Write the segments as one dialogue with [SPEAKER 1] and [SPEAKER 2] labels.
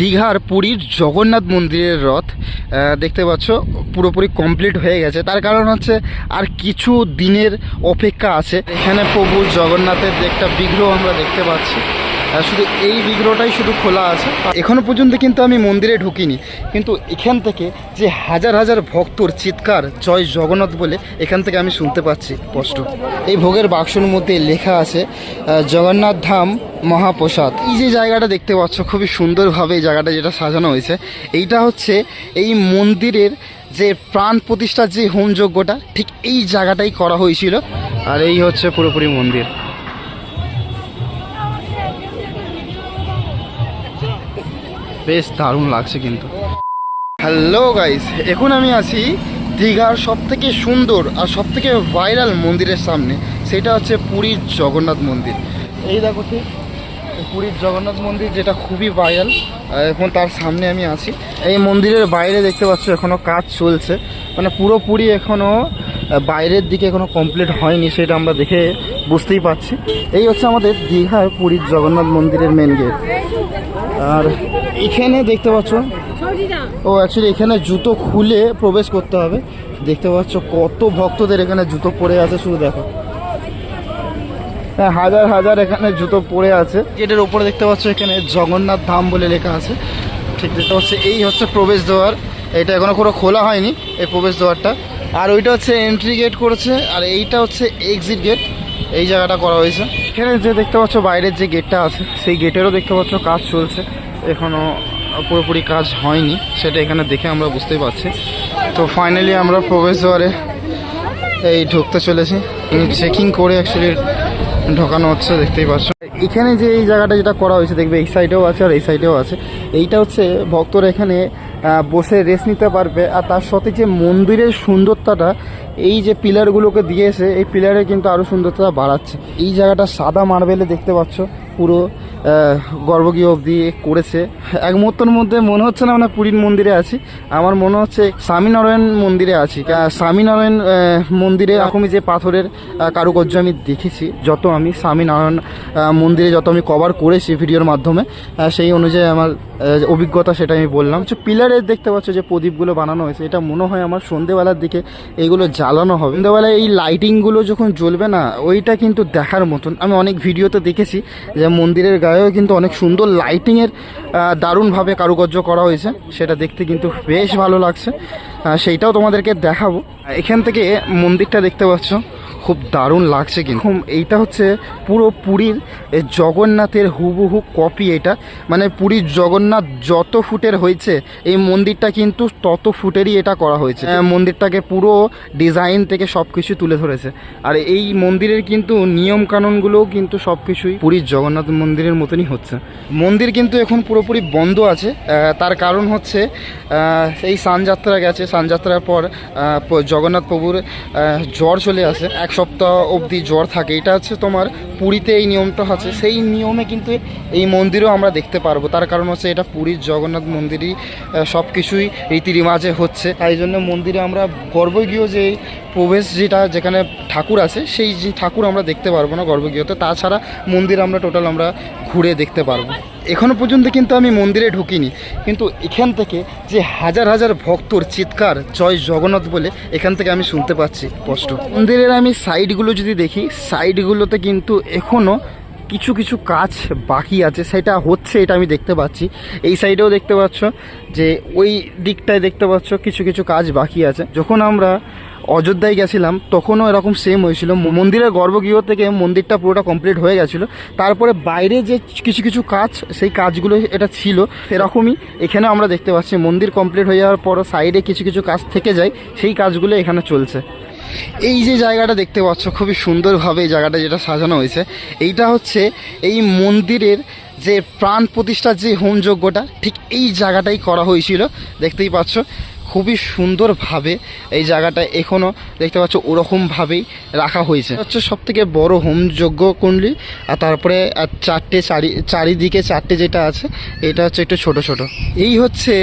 [SPEAKER 1] দীঘার পুরীর জগন্নাথ মন্দিরের রথ দেখতে পাচ্ছ পুরোপুরি কমপ্লিট হয়ে গেছে তার কারণ হচ্ছে আর কিছু দিনের অপেক্ষা আছে এখানে প্রভু জগন্নাথের একটা বিগ্রহ আমরা দেখতে পাচ্ছি হ্যাঁ, শুধু এই বিগ্রহটাই শুধু খোলা আছে এখনো পর্যন্ত কিন্তু আমি মন্দিরে ঢুকিনি কিন্তু এখান থেকে যে হাজার হাজার ভক্তর চিৎকার জয় জগন্নাথ বলে এখান থেকে আমি শুনতে পাচ্ছি স্পষ্ট এই ভোগের বাক্সর মধ্যে লেখা আছে জগন্নাথ ধাম মহাপ্রসাদ এই যে জায়গাটা দেখতে পাচ্ছ খুবই সুন্দরভাবে এই জায়গাটা যেটা সাজানো হয়েছে এইটা হচ্ছে এই মন্দিরের যে প্রাণ প্রতিষ্ঠার যে হোমযজ্ঞটা ঠিক এই জায়গাটাই করা হয়েছিল আর এই হচ্ছে পুরোপুরি মন্দির বেশ দারুণ লাগছে কিন্তু হ্যালো গাইস এখন আমি আছি দীঘার সবথেকে সুন্দর আর সবথেকে ভাইরাল মন্দিরের সামনে সেটা হচ্ছে পুরীর জগন্নাথ মন্দির এই দেখো ঠিক পুরীর জগন্নাথ মন্দির যেটা খুবই ভাইরাল এখন তার সামনে আমি আছি এই মন্দিরের বাইরে দেখতে পাচ্ছ এখনও কাজ চলছে মানে পুরোপুরি এখনও বাইরের দিকে এখনও কমপ্লিট হয়নি সেটা আমরা দেখে বুঝতেই পারছি এই হচ্ছে আমাদের দীঘার পুরীর জগন্নাথ মন্দিরের মেন গেট আর এখানে দেখতে পাচ্ছ ও অ্যাকচুয়ালি এখানে জুতো খুলে প্রবেশ করতে হবে দেখতে পাচ্ছ কত ভক্তদের এখানে জুতো পরে আছে শুধু দেখো হ্যাঁ হাজার হাজার এখানে জুতো পরে আছে গেটের ওপরে দেখতে পাচ্ছ এখানে জগন্নাথ ধাম বলে লেখা আছে ঠিক দেখতে পাচ্ছ এই হচ্ছে প্রবেশ দ্বার এটা এখনো কোনো খোলা হয়নি এই প্রবেশ দ্বারটা আর ওইটা হচ্ছে এন্ট্রি গেট করেছে আর এইটা হচ্ছে এক্সিট গেট এই জায়গাটা করা হয়েছে এখানে যে দেখতে পাচ্ছ বাইরের যে গেটটা আছে সেই গেটেরও দেখতে পাচ্ছ কাজ চলছে এখনও পুরোপুরি কাজ হয়নি সেটা এখানে দেখে আমরা বুঝতে পারছি তো ফাইনালি আমরা প্রবেশদ্বারে এই ঢুকতে চলেছি চেকিং করে অ্যাকচুয়ালি ঢোকানো হচ্ছে দেখতেই পাচ্ছ এখানে যে এই জায়গাটা যেটা করা হয়েছে দেখবে এই সাইডেও আছে আর এই সাইডেও আছে এইটা হচ্ছে ভক্তরা এখানে বসে রেস্ট নিতে পারবে আর তার সাথে যে মন্দিরের সুন্দরতাটা এই যে পিলারগুলোকে দিয়েছে এই পিলারে কিন্তু আরও সুন্দরতা বাড়াচ্ছে এই জায়গাটা সাদা মার্বেলে দেখতে পাচ্ছ পুরো গর্ভগৃহ অবধি করেছে এক মুহূর্তের মধ্যে মনে হচ্ছে না আমরা পুরীর মন্দিরে আছি আমার মনে হচ্ছে স্বামীনারায়ণ মন্দিরে আছি স্বামীনারায়ণ মন্দিরে এরকমই যে পাথরের কারুকার্য আমি দেখেছি যত আমি স্বামীনারায়ণ মন্দিরে যত আমি কভার করেছি ভিডিওর মাধ্যমে সেই অনুযায়ী আমার অভিজ্ঞতা সেটা আমি বললাম কিছু পিলারে দেখতে পাচ্ছ যে প্রদীপগুলো বানানো হয়েছে এটা মনে হয় আমার সন্ধেবেলার দিকে এইগুলো জ্বালানো হবে সন্ধেবেলায় এই লাইটিংগুলো যখন জ্বলবে না ওইটা কিন্তু দেখার মতন আমি অনেক ভিডিওতে দেখেছি যে মন্দিরের গায়েও কিন্তু অনেক সুন্দর লাইটিংয়ের দারুণভাবে কারুকার্য করা হয়েছে সেটা দেখতে কিন্তু বেশ ভালো লাগছে সেইটাও তোমাদেরকে দেখাবো এখান থেকে মন্দিরটা দেখতে পাচ্ছ খুব দারুণ লাগছে কিন্তু এইটা হচ্ছে পুরো পুরীর জগন্নাথের হুবহু কপি এটা মানে পুরীর জগন্নাথ যত ফুটের হয়েছে এই মন্দিরটা কিন্তু তত ফুটেরই এটা করা হয়েছে মন্দিরটাকে পুরো ডিজাইন থেকে সব কিছু তুলে ধরেছে আর এই মন্দিরের কিন্তু নিয়মকানুনগুলোও কিন্তু সব কিছুই পুরীর জগন্নাথ মন্দিরের মতনই হচ্ছে মন্দির কিন্তু এখন পুরোপুরি বন্ধ আছে তার কারণ হচ্ছে এই সানযাত্রা গেছে সানযাত্রার পর জগন্নাথ প্রভুর জ্বর চলে আসে এক সপ্তাহ অবধি জ্বর থাকে এটা হচ্ছে তোমার পুরীতে এই নিয়মটা আছে সেই নিয়মে কিন্তু এই মন্দিরও আমরা দেখতে পারবো তার কারণ হচ্ছে এটা পুরীর জগন্নাথ মন্দিরই সব কিছুই রীতি রিমাজে হচ্ছে তাই জন্য মন্দিরে আমরা গর্ভগৃহ যে প্রবেশ যেটা যেখানে ঠাকুর আছে সেই যে ঠাকুর আমরা দেখতে পারবো না গর্ভগৃহতে তাছাড়া মন্দির আমরা টোটাল আমরা ঘুরে দেখতে পারবো এখনও পর্যন্ত কিন্তু আমি মন্দিরে ঢুকিনি কিন্তু এখান থেকে যে হাজার হাজার ভক্তর চিৎকার জয় জগন্নাথ বলে এখান থেকে আমি শুনতে পাচ্ছি স্পষ্ট মন্দিরের আমি সাইডগুলো যদি দেখি সাইডগুলোতে কিন্তু এখনও কিছু কিছু কাজ বাকি আছে সেটা হচ্ছে এটা আমি দেখতে পাচ্ছি এই সাইডেও দেখতে পাচ্ছ যে ওই দিকটায় দেখতে পাচ্ছ কিছু কিছু কাজ বাকি আছে যখন আমরা অযোধ্যায় গেছিলাম তখনও এরকম সেম হয়েছিল মন্দিরের গর্ভগৃহ থেকে মন্দিরটা পুরোটা কমপ্লিট হয়ে গেছিলো তারপরে বাইরে যে কিছু কিছু কাজ সেই কাজগুলো এটা ছিল সেরকমই এখানে আমরা দেখতে পাচ্ছি মন্দির কমপ্লিট হয়ে যাওয়ার পর সাইডে কিছু কিছু কাজ থেকে যায় সেই কাজগুলো এখানে চলছে এই যে জায়গাটা দেখতে পাচ্ছ খুবই সুন্দরভাবে এই জায়গাটা যেটা সাজানো হয়েছে এইটা হচ্ছে এই মন্দিরের যে প্রাণ প্রতিষ্ঠার যে হোমযজ্ঞটা ঠিক এই জায়গাটাই করা হয়েছিল দেখতেই পাচ্ছ খুবই সুন্দরভাবে এই জায়গাটা এখনও দেখতে পাচ্ছ ওরকমভাবেই রাখা হয়েছে হচ্ছে সব থেকে বড়ো হোমযোগ্য কুণ্ডলি আর তারপরে চারটে চারি চারিদিকে চারটে যেটা আছে এটা হচ্ছে একটু ছোট ছোট এই হচ্ছে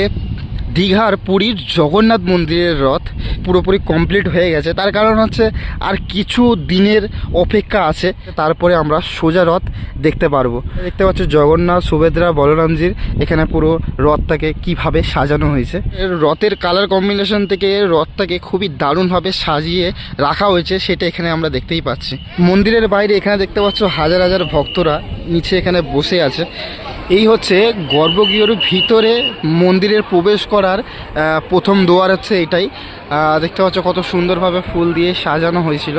[SPEAKER 1] দীঘার পুরীর জগন্নাথ মন্দিরের রথ পুরোপুরি কমপ্লিট হয়ে গেছে তার কারণ হচ্ছে আর কিছু দিনের অপেক্ষা আছে তারপরে আমরা সোজা রথ দেখতে পারবো দেখতে পাচ্ছ জগন্নাথ সুভেদ্রা বলরামজির এখানে পুরো রথটাকে কিভাবে সাজানো হয়েছে রথের কালার কম্বিনেশন থেকে রথটাকে খুবই দারুণভাবে সাজিয়ে রাখা হয়েছে সেটা এখানে আমরা দেখতেই পাচ্ছি মন্দিরের বাইরে এখানে দেখতে পাচ্ছ হাজার হাজার ভক্তরা নিচে এখানে বসে আছে এই হচ্ছে গর্ভগৃহর ভিতরে মন্দিরের প্রবেশ করার প্রথম দোয়ার হচ্ছে এটাই দেখতে পাচ্ছ কত সুন্দরভাবে ফুল দিয়ে সাজানো হয়েছিল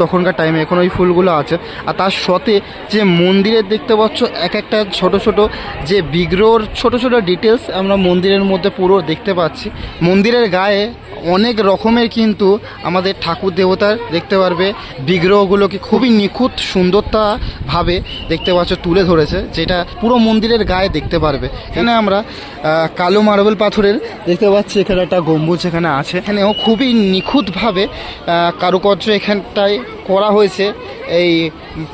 [SPEAKER 1] তখনকার টাইমে এখন ওই ফুলগুলো আছে আর তার সাথে যে মন্দিরের দেখতে পাচ্ছ এক একটা ছোট ছোট যে বিগ্রহর ছোট ছোট ডিটেলস আমরা মন্দিরের মধ্যে পুরো দেখতে পাচ্ছি মন্দিরের গায়ে অনেক রকমের কিন্তু আমাদের ঠাকুর দেবতার দেখতে পারবে বিগ্রহগুলোকে খুবই নিখুঁত সুন্দরতাভাবে দেখতে পাচ্ছ তুলে ধরেছে যেটা পুরো মন্দিরের গায়ে দেখতে পারবে এখানে আমরা কালো মার্বেল পাথরের দেখতে পাচ্ছি এখানে একটা গম্বুজ এখানে আছে এখানেও খুবই নিখুঁতভাবে কারুকার্য এখানটায় করা হয়েছে এই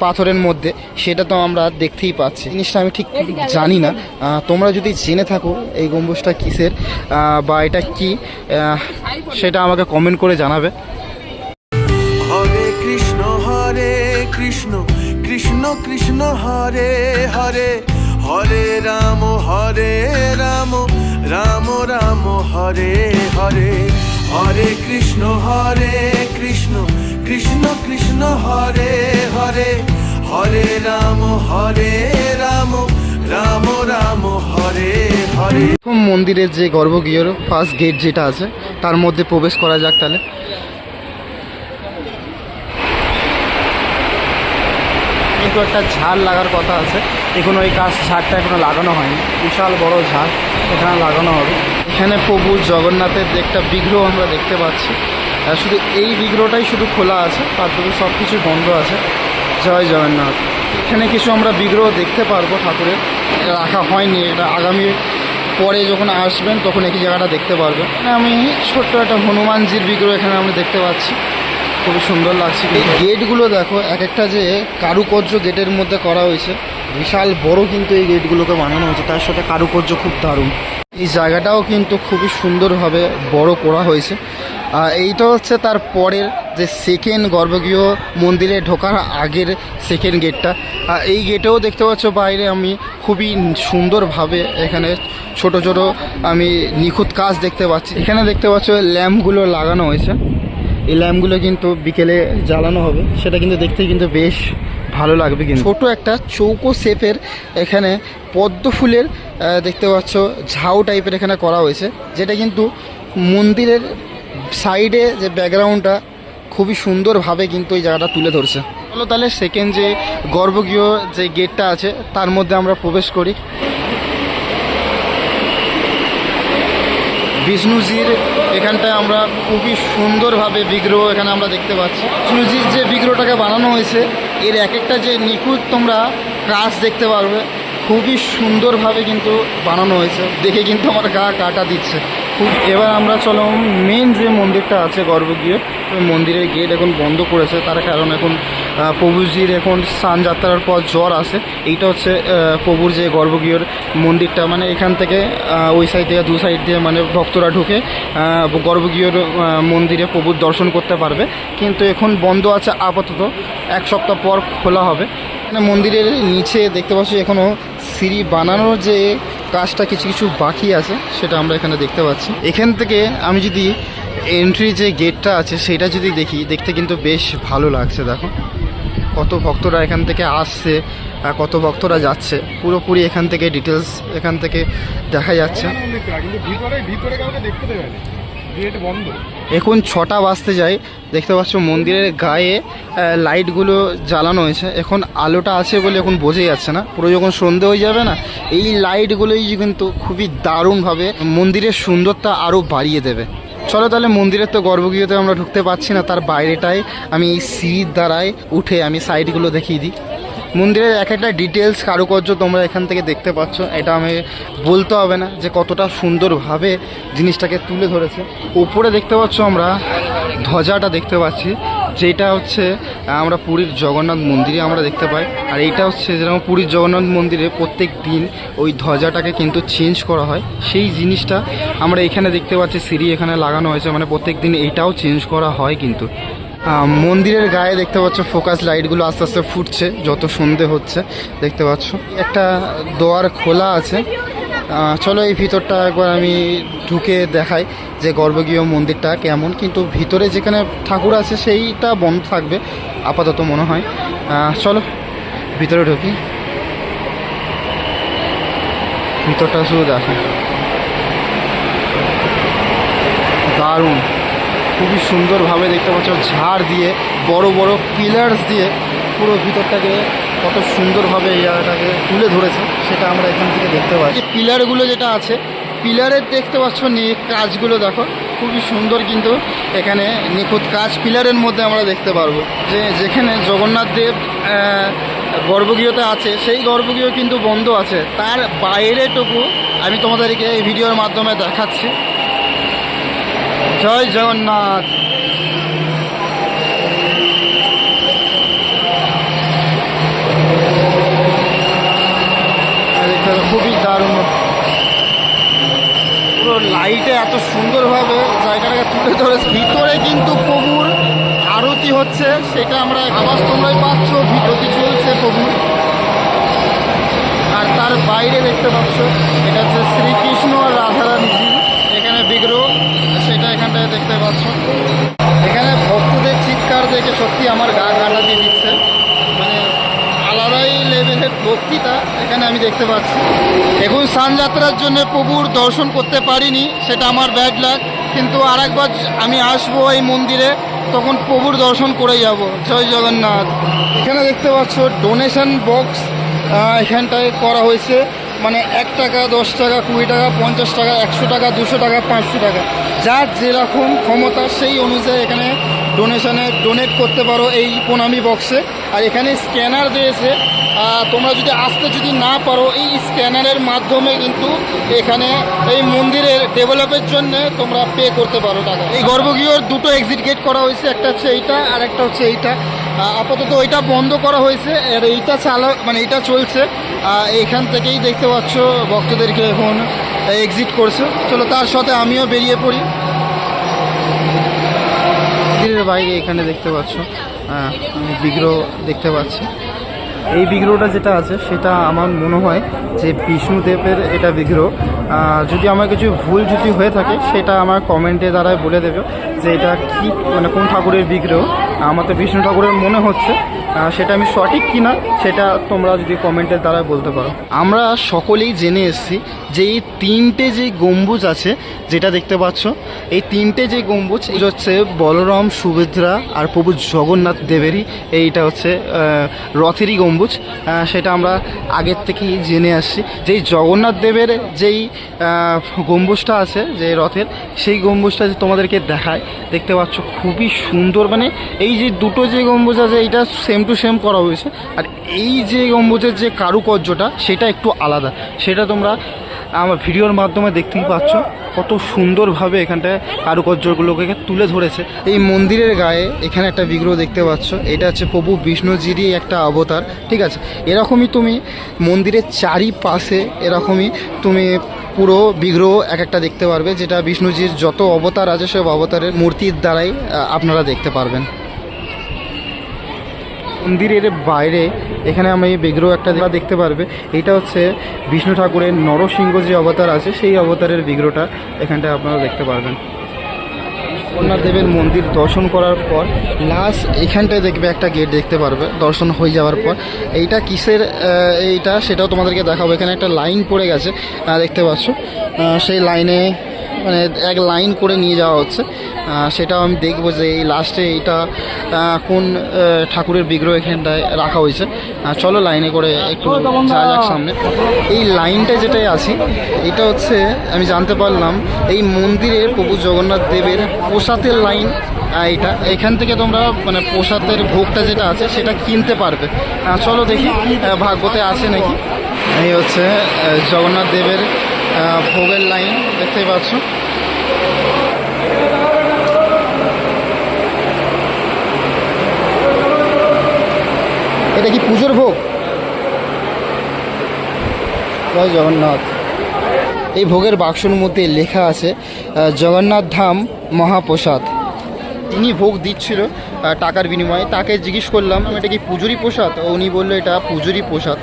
[SPEAKER 1] পাথরের মধ্যে সেটা তো আমরা দেখতেই পাচ্ছি জিনিসটা আমি ঠিক জানি না তোমরা যদি জেনে থাকো এই গম্বুজটা কিসের বা এটা কি সেটা আমাকে কমেন্ট করে জানাবে
[SPEAKER 2] হরে কৃষ্ণ হরে কৃষ্ণ কৃষ্ণ কৃষ্ণ হরে হরে হরে রাম হরে রাম রাম রাম হরে হরে হরে কৃষ্ণ হরে কৃষ্ণ কৃষ্ণ কৃষ্ণ হরে হরে হরে রাম হরে রাম রাম রাম প্রথম
[SPEAKER 1] মন্দিরের যে গর্ভগৃহর ফার্স্ট গেট যেটা আছে তার মধ্যে প্রবেশ করা যাক তাহলে কিন্তু একটা ঝাড় লাগার কথা আছে এখন ওই কাজ ঝাড়টা এখনো লাগানো হয়নি বিশাল বড় ঝাড় এখানে লাগানো হবে এখানে প্রভু জগন্নাথের একটা বিগ্রহ আমরা দেখতে পাচ্ছি শুধু এই বিগ্রহটাই শুধু খোলা আছে তার থেকে সব কিছু বন্ধ আছে জয় জগন্নাথ এখানে কিছু আমরা বিগ্রহ দেখতে পারবো ঠাকুরের রাখা হয়নি এটা আগামী পরে যখন আসবেন তখন একই জায়গাটা দেখতে পারবেন মানে আমি ছোট্ট একটা হনুমানজির বিগ্রহ এখানে আমরা দেখতে পাচ্ছি খুবই সুন্দর লাগছে এই গেটগুলো দেখো এক একটা যে কারুকর্য গেটের মধ্যে করা হয়েছে বিশাল বড় কিন্তু এই গেটগুলোকে বানানো হয়েছে তার সাথে কারুকর্য খুব দারুণ এই জায়গাটাও কিন্তু খুবই সুন্দরভাবে বড় করা হয়েছে এইটা হচ্ছে তার পরের যে সেকেন্ড গর্ভগৃহ মন্দিরে ঢোকার আগের সেকেন্ড গেটটা এই গেটেও দেখতে পাচ্ছ বাইরে আমি খুবই সুন্দরভাবে এখানে ছোট ছোট আমি নিখুঁত কাজ দেখতে পাচ্ছি এখানে দেখতে পাচ্ছ ল্যাম্পগুলো লাগানো হয়েছে এই ল্যাম্পগুলো কিন্তু বিকেলে জ্বালানো হবে সেটা কিন্তু দেখতে কিন্তু বেশ ভালো লাগবে কিন্তু ছোটো একটা চৌকো শেপের এখানে পদ্ম ফুলের দেখতে পাচ্ছ ঝাউ টাইপের এখানে করা হয়েছে যেটা কিন্তু মন্দিরের সাইডে যে ব্যাকগ্রাউন্ডটা খুবই সুন্দরভাবে কিন্তু এই জায়গাটা তুলে ধরছে চলো তাহলে সেকেন্ড যে গর্ভগৃহ যে গেটটা আছে তার মধ্যে আমরা প্রবেশ করি বিষ্ণুজির এখানটায় আমরা খুবই সুন্দরভাবে বিগ্রহ এখানে আমরা দেখতে পাচ্ছি বিষ্ণুজির যে বিগ্রহটাকে বানানো হয়েছে এর এক একটা যে নিখুঁত তোমরা ক্রাস দেখতে পারবে খুবই সুন্দরভাবে কিন্তু বানানো হয়েছে দেখে কিন্তু আমার গা কাটা দিচ্ছে খুব এবার আমরা চলো মেন যে মন্দিরটা আছে গর্ভগৃহ মন্দিরের গেট এখন বন্ধ করেছে তার কারণ এখন প্রভুজির এখন যাত্রার পর জ্বর আসে এইটা হচ্ছে প্রভুর যে গর্ভগৃহর মন্দিরটা মানে এখান থেকে ওই সাইড থেকে দু সাইড দিয়ে মানে ভক্তরা ঢুকে গর্ভগৃহর মন্দিরে প্রভুর দর্শন করতে পারবে কিন্তু এখন বন্ধ আছে আপাতত এক সপ্তাহ পর খোলা হবে মানে মন্দিরের নিচে দেখতে পাচ্ছি এখনও সিঁড়ি বানানোর যে কাজটা কিছু কিছু বাকি আছে সেটা আমরা এখানে দেখতে পাচ্ছি এখান থেকে আমি যদি এন্ট্রি যে গেটটা আছে সেটা যদি দেখি দেখতে কিন্তু বেশ ভালো লাগছে দেখো কত ভক্তরা এখান থেকে আসছে আর কত ভক্তরা যাচ্ছে পুরোপুরি এখান থেকে ডিটেলস এখান থেকে দেখা যাচ্ছে এখন ছটা বাজতে যাই দেখতে পাচ্ছ মন্দিরের গায়ে লাইটগুলো জ্বালানো হয়েছে এখন আলোটা আছে বলে এখন বোঝাই যাচ্ছে না পুরো যখন সন্ধে হয়ে যাবে না এই লাইটগুলোই কিন্তু খুবই দারুণভাবে মন্দিরের সুন্দরতা আরও বাড়িয়ে দেবে চলো তাহলে মন্দিরের তো গর্ভগৃহতে আমরা ঢুকতে পারছি না তার বাইরেটায় আমি এই সিঁড়ির দ্বারায় উঠে আমি সাইডগুলো দেখিয়ে দিই মন্দিরের এক একটা ডিটেলস কারুকার্য তোমরা এখান থেকে দেখতে পাচ্ছ এটা আমি বলতে হবে না যে কতটা সুন্দরভাবে জিনিসটাকে তুলে ধরেছে ওপরে দেখতে পাচ্ছ আমরা ধ্বজাটা দেখতে পাচ্ছি যেটা হচ্ছে আমরা পুরীর জগন্নাথ মন্দিরে আমরা দেখতে পাই আর এইটা হচ্ছে যেরকম পুরীর জগন্নাথ মন্দিরে প্রত্যেক দিন ওই ধ্বজাটাকে কিন্তু চেঞ্জ করা হয় সেই জিনিসটা আমরা এখানে দেখতে পাচ্ছি সিঁড়ি এখানে লাগানো হয়েছে মানে প্রত্যেক দিন এটাও চেঞ্জ করা হয় কিন্তু মন্দিরের গায়ে দেখতে পাচ্ছ ফোকাস লাইটগুলো আস্তে আস্তে ফুটছে যত সন্ধে হচ্ছে দেখতে পাচ্ছ একটা দোয়ার খোলা আছে চলো এই ভিতরটা একবার আমি ঢুকে দেখাই যে গর্ভগৃহ মন্দিরটা কেমন কিন্তু ভিতরে যেখানে ঠাকুর আছে সেইটা বন্ধ থাকবে আপাতত মনে হয় চলো ভিতরে ঢুকি ভিতরটা শুধু দেখো দারুণ খুবই সুন্দরভাবে দেখতে পাচ্ছ ঝাড় দিয়ে বড় বড় পিলার্স দিয়ে পুরো ভিতরটাকে কত সুন্দরভাবে এই জায়গাটাকে তুলে ধরেছে সেটা আমরা এখান থেকে দেখতে পাচ্ছি পিলারগুলো যেটা আছে পিলারের দেখতে পাচ্ছ নিয়ে কাজগুলো দেখো খুবই সুন্দর কিন্তু এখানে নিখুঁত কাজ পিলারের মধ্যে আমরা দেখতে পারবো যে যেখানে জগন্নাথ দেব গর্ভগৃহতে আছে সেই গর্ভগৃহ কিন্তু বন্ধ আছে তার বাইরেটুকু আমি তোমাদেরকে এই ভিডিওর মাধ্যমে দেখাচ্ছি জয় জগন্নাথ খুবই দারুণ পুরো লাইটে এত সুন্দরভাবে জায়গাটাকে তুলে ধরেছে ভিতরে কিন্তু প্রভুর আরতি হচ্ছে সেটা আমরা আওয়াজ তোমরাই পাচ্ছ ভিতরে চলছে প্রভুর আর তার বাইরে দেখতে পাচ্ছ এটা হচ্ছে শ্রীকৃষ্ণ আর এখানে বিগ্রহ দেখতে পাচ্ছ এখানে ভক্তদের চিৎকার দেখে সত্যি আমার গা গাড়া দিয়ে দিচ্ছে মানে আলাদাই লেভেলের বক্তৃতা এখানে আমি দেখতে পাচ্ছি এখন সানযাত্রার জন্য প্রভুর দর্শন করতে পারিনি সেটা আমার ব্যাড লাগ কিন্তু আর একবার আমি আসবো এই মন্দিরে তখন প্রভুর দর্শন করে যাব জয় জগন্নাথ এখানে দেখতে পাচ্ছ ডোনেশন বক্স এখানটায় করা হয়েছে মানে এক টাকা দশ টাকা কুড়ি টাকা পঞ্চাশ টাকা একশো টাকা দুশো টাকা পাঁচশো টাকা যার যেরকম ক্ষমতা সেই অনুযায়ী এখানে ডোনেশানে ডোনেট করতে পারো এই পোনামি বক্সে আর এখানে স্ক্যানার দিয়েছে তোমরা যদি আসতে যদি না পারো এই স্ক্যানারের মাধ্যমে কিন্তু এখানে এই মন্দিরের ডেভেলপের জন্য তোমরা পে করতে পারো টাকা এই গর্ভগৃহর দুটো এক্সিট গেট করা হয়েছে একটা হচ্ছে এইটা আর একটা হচ্ছে এইটা আপাতত ওইটা বন্ধ করা হয়েছে আর এইটা চালা মানে এইটা চলছে এখান থেকেই দেখতে পাচ্ছ ভক্তদেরকে এখন এক্সিট করছে চলো তার সাথে আমিও বেরিয়ে পড়ি মন্দিরের বাইরে এখানে দেখতে পাচ্ছ বিগ্রহ দেখতে পাচ্ছি এই বিগ্রহটা যেটা আছে সেটা আমার মনে হয় যে বিষ্ণুদেবের এটা বিগ্রহ যদি আমার কিছু ভুল যদি হয়ে থাকে সেটা আমার কমেন্টে দ্বারাই বলে দেবে যে এটা কি মানে কোন ঠাকুরের বিগ্রহ আমার তো বিষ্ণু ঠাকুরের মনে হচ্ছে সেটা আমি সঠিক কিনা সেটা তোমরা যদি কমেন্টের দ্বারা বলতে পারো আমরা সকলেই জেনে এসেছি যে এই তিনটে যে গম্বুজ আছে যেটা দেখতে পাচ্ছ এই তিনটে যে গম্বুজ হচ্ছে বলরাম সুভদ্রা আর প্রভু জগন্নাথ দেবেরই এইটা হচ্ছে রথেরই গম্বুজ সেটা আমরা আগের থেকেই জেনে আসছি যেই জগন্নাথ দেবের যেই গম্বুজটা আছে যে রথের সেই গম্বুজটা যে তোমাদেরকে দেখায় দেখতে পাচ্ছ খুবই সুন্দর মানে এই যে দুটো যে গম্বুজ আছে এইটা সেম টু সেম করা হয়েছে আর এই যে গম্বুজের যে কারুকর্যটা সেটা একটু আলাদা সেটা তোমরা আমার ভিডিওর মাধ্যমে দেখতেই পাচ্ছ কত সুন্দরভাবে এখানটায় কারুকার্যগুলোকে তুলে ধরেছে এই মন্দিরের গায়ে এখানে একটা বিগ্রহ দেখতে পাচ্ছ এটা হচ্ছে প্রভু বিষ্ণুজিরই একটা অবতার ঠিক আছে এরকমই তুমি মন্দিরের চারিপাশে এরকমই তুমি পুরো বিগ্রহ এক একটা দেখতে পারবে যেটা বিষ্ণুজির যত অবতার আছে সব অবতারের মূর্তির দ্বারাই আপনারা দেখতে পারবেন মন্দিরের বাইরে এখানে আমি বিগ্রহ একটা দেখতে পারবে এটা হচ্ছে বিষ্ণু ঠাকুরের নরসিংহ যে অবতার আছে সেই অবতারের বিগ্রহটা এখানটায় আপনারা দেখতে পারবেন জগন্নাথ দেবের মন্দির দর্শন করার পর লাস্ট এখানটায় দেখবে একটা গেট দেখতে পারবে দর্শন হয়ে যাওয়ার পর এইটা কিসের এইটা সেটাও তোমাদেরকে দেখাবো এখানে একটা লাইন পড়ে গেছে দেখতে পাচ্ছ সেই লাইনে মানে এক লাইন করে নিয়ে যাওয়া হচ্ছে সেটাও আমি দেখব যে এই লাস্টে এইটা কোন ঠাকুরের বিগ্রহ এখানটায় রাখা হয়েছে চলো লাইনে করে একটু যাওয়া যাক সামনে এই লাইনটা যেটাই আছি এটা হচ্ছে আমি জানতে পারলাম এই মন্দিরে প্রভু জগন্নাথ দেবের পোশাতের লাইন এটা এখান থেকে তোমরা মানে প্রসাদের ভোগটা যেটা আছে সেটা কিনতে পারবে চলো দেখি ভাগ্যতে আছে নাকি এই হচ্ছে জগন্নাথ দেবের ভোগের লাইন দেখতেই পাচ্ছ এটা কি পুজোর ভোগ জয় জগন্নাথ এই ভোগের বাক্সর মধ্যে লেখা আছে জগন্নাথ ধাম মহাপ্রসাদ তিনি ভোগ দিচ্ছিল টাকার বিনিময়ে তাকে জিজ্ঞেস করলাম এটা কি পুজুরি প্রসাদ উনি বললো এটা পুজুরি প্রসাদ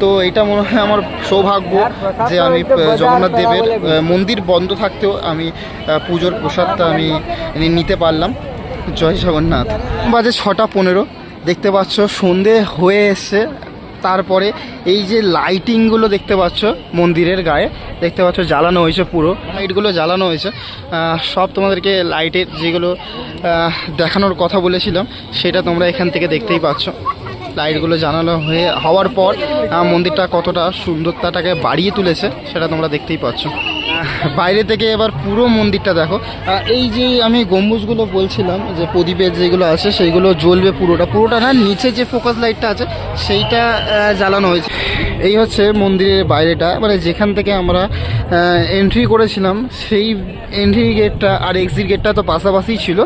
[SPEAKER 1] তো এটা মনে হয় আমার সৌভাগ্য যে আমি জগন্নাথ দেবের মন্দির বন্ধ থাকতেও আমি পুজোর প্রসাদটা আমি নিতে পারলাম জয় জগন্নাথ বাজে ছটা পনেরো দেখতে পাচ্ছ সন্ধে হয়ে এসছে তারপরে এই যে লাইটিংগুলো দেখতে পাচ্ছ মন্দিরের গায়ে দেখতে পাচ্ছ জ্বালানো হয়েছে পুরো লাইটগুলো জ্বালানো হয়েছে সব তোমাদেরকে লাইটের যেগুলো দেখানোর কথা বলেছিলাম সেটা তোমরা এখান থেকে দেখতেই পাচ্ছ লাইটগুলো জানানো হয়ে হওয়ার পর মন্দিরটা কতটা সুন্দরতাটাকে বাড়িয়ে তুলেছে সেটা তোমরা দেখতেই পাচ্ছ বাইরে থেকে এবার পুরো মন্দিরটা দেখো এই যে আমি গম্বুজগুলো বলছিলাম যে প্রদীপের যেগুলো আছে সেইগুলো জ্বলবে পুরোটা পুরোটা না নিচে যে ফোকাস লাইটটা আছে সেইটা জ্বালানো হয়েছে এই হচ্ছে মন্দিরের বাইরেটা মানে যেখান থেকে আমরা এন্ট্রি করেছিলাম সেই এন্ট্রি গেটটা আর এক্সিট গেটটা তো পাশাপাশি ছিল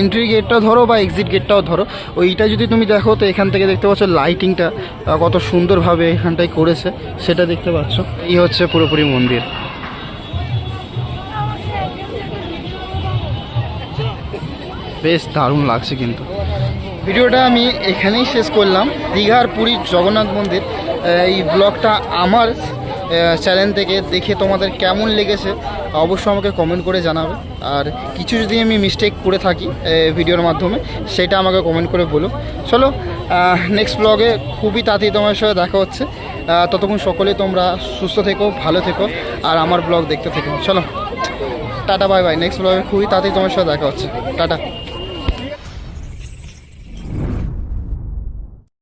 [SPEAKER 1] এন্ট্রি গেটটা ধরো বা এক্সিট গেটটাও ধরো ওইটা যদি তুমি দেখো তো এখান থেকে দেখতে পাচ্ছ লাইটিংটা কত সুন্দরভাবে এখানটায় করেছে সেটা দেখতে পাচ্ছ এই হচ্ছে পুরোপুরি মন্দির বেশ দারুণ লাগছে কিন্তু ভিডিওটা আমি এখানেই শেষ করলাম দীঘার পুরীর জগন্নাথ মন্দির এই ব্লগটা আমার চ্যানেল থেকে দেখে তোমাদের কেমন লেগেছে অবশ্যই আমাকে কমেন্ট করে জানাবে আর কিছু যদি আমি মিস্টেক করে থাকি ভিডিওর মাধ্যমে সেটা আমাকে কমেন্ট করে বলো চলো নেক্সট ব্লগে খুবই তাড়াতাড়ি তোমার সঙ্গে দেখা হচ্ছে ততক্ষণ সকলে তোমরা সুস্থ থেকো ভালো থেকো আর আমার ব্লগ দেখতে থেকো চলো টাটা বাই বাই নেক্সট ব্লগে খুবই তাড়াতাড়ি তোমার সঙ্গে দেখা হচ্ছে টাটা